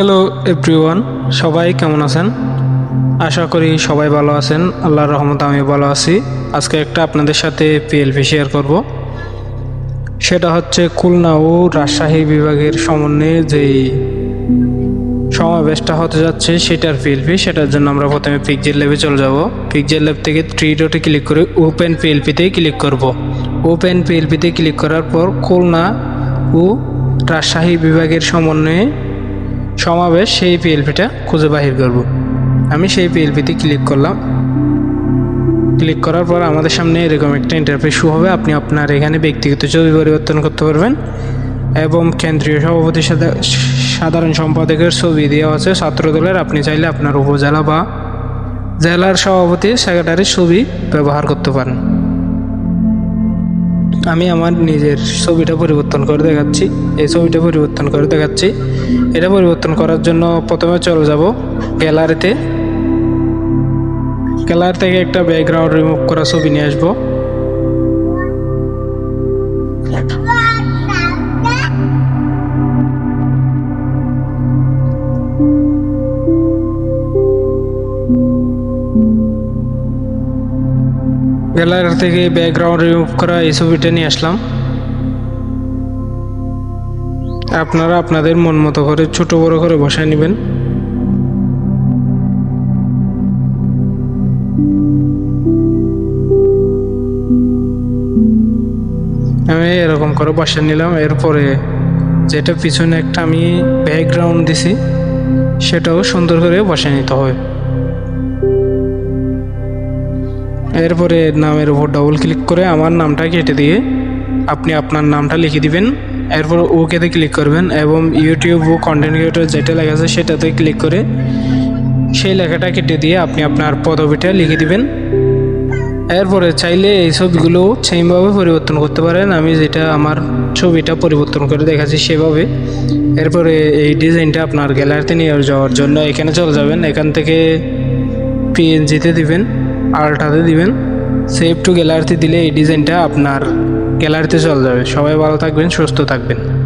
Hello everyone সবাই কেমন আছেন? আশা করি সবাই ভালো আছেন। আল্লাহর রহমত আমি ভালো আছি। আজকে একটা আপনাদের সাথে পিএলপি শেয়ার করব। সেটা হচ্ছে খুলনা ও রাজশাহী বিভাগের সমন্বয়ে যেই সমাবেশটা হতে যাচ্ছে, সেটার পিএলপি সেটার জন্য আমরা প্রথমে পিকজেল ল্যাবে চলে যাব। পিকজেল ল্যাব থেকে থ্রি ডটে ক্লিক করে ওপেন পিএলপিতে ক্লিক করব। ওপেন পিএলপিতে ক্লিক করার পর খুলনা ও রাজশাহী বিভাগের সমন্বয়ে সমাবেশ সেই পিএলপিটা খুঁজে বাহির করব। আমি সেই পিএলপিতে ক্লিক করলাম। ক্লিক করার পর আমাদের সামনে এরকম একটা ইন্টারফেস শু হবে। আপনি আপনার এখানে ব্যক্তিগত ছবি পরিবর্তন করতে পারবেন এবং কেন্দ্রীয় সভাপতির সাথে সাধারণ সম্পাদকের ছবি দেওয়া আছে। ছাত্রদলের আপনি চাইলে আপনার উপজেলা বা জেলার সভাপতি সেক্রেটারির ছবি ব্যবহার করতে পারেন। আমি আমার নিজের ছবিটা পরিবর্তন করে দেখাচ্ছি। এই ছবিটা পরিবর্তন করে দেখাচ্ছি। এটা পরিবর্তন করার জন্য প্রথমে চলে যাব গ্যালারিতে। গ্যালারি থেকে একটা ব্যাকগ্রাউন্ড রিমুভ করা ছবি নিয়ে আসব। গ্যালারি থেকে ব্যাকগ্রাউন্ড রিমুভ করা এই ছবিটা নিয়ে আসলাম। আপনারা আপনাদের মন মতো করে ছোট বড় করে বসায় নেবেন। আমি এরকম করে বসে নিলাম। এরপরে যেটা পিছনে একটা আমি ব্যাকগ্রাউন্ড দিছি, সেটাও সুন্দর করে বসে নিতে হবে এরপরে নামের উপর ডবল ক্লিক করে আমার নামটা কেটে দিয়ে আপনি আপনার নামটা লিখে দিবেন। এরপর ওকেতে ক্লিক করবেন এবং ইউটিউব ও কন্টেন্ট ক্রিয়েটর যেটা লেখা আছে সেটাতে ক্লিক করে সেই লেখাটা কেটে দিয়ে আপনি আপনার পদবিটা লিখে দিবেন। এরপরে চাইলে এই ছবিগুলো সেমভাবে পরিবর্তন করতে পারেন। আমি যেটা আমার ছবিটা পরিবর্তন করে দেখাচ্ছি সেভাবে। এরপরে এই ডিজাইনটা আপনার গ্যালারিতে নিয়ে যাওয়ার জন্য এখানে চলে যাবেন। এখান থেকে পিএনজিতে দিবেন। আলটাতে দিবেন। সেভ টু গ্যালারিতে দিলে এই ডিজাইনটা আপনার গ্যালারিতে চলে যাবে। সবাই ভালো থাকবেন, সুস্থ থাকবেন।